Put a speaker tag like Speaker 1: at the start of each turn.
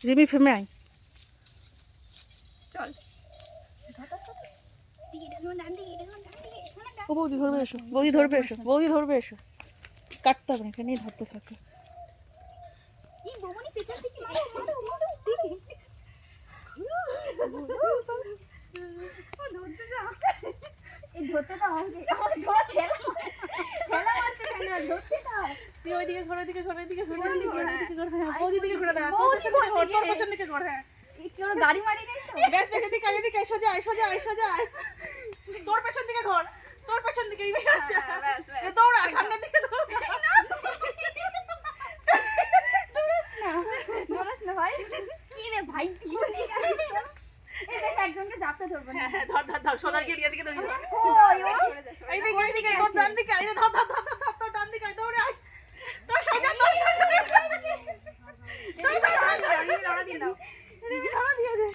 Speaker 1: রিমি ফেমে আয়
Speaker 2: চল।
Speaker 1: ও বৌদি ধরবে এসো। বৌদি ধরবে এসো। বৌদি ধরবে এসো। কাটতে হবে না এখানেই ধরতে থাকে।
Speaker 2: এই ধরতে
Speaker 1: তুই ওইদিকে ঘোরা দিকে ঘোরা দিকে ঘোরা
Speaker 2: কোন দিকে?
Speaker 1: দিকে ঘোরা হ্যাঁ। বৌদি দিকে ঘোরা দাও
Speaker 2: বৌদি কোন দিকে?
Speaker 1: তোর পেছন দিকে ঘোরা হ্যাঁ।
Speaker 2: কি ওরা গাড়ি মারি নাই তো?
Speaker 1: ব্যাস ব্যাস এদিকে আয়, এদিকে সোজা আয় সোজা আয় সোজা আয়। তোর পেছন দিকে ঘোর? তোর পেছন দিকে এই বেশি
Speaker 2: ব্যাস, ব্যাস।
Speaker 1: দৌড়া সামনের দিকে দৌড়া।
Speaker 2: দৌড়াস না। দৌড়াস না ভাই। কি রে ভাই কি একজনকে জাপতে ধরবো না।
Speaker 1: হ্যাঁ হ্যাঁ ধর ধর গিয়ে
Speaker 2: কই ও
Speaker 1: এইদিকে এইদিকে তোর ডান দিকে আয় রে, ধর ধর ধর ধর, ধর তোর ডান দিকে আয়, দৌড়ে আয় তোর সোজা তোর সোজা
Speaker 2: এই লড়া দিয়ে দাও।
Speaker 1: দিয়ে দে।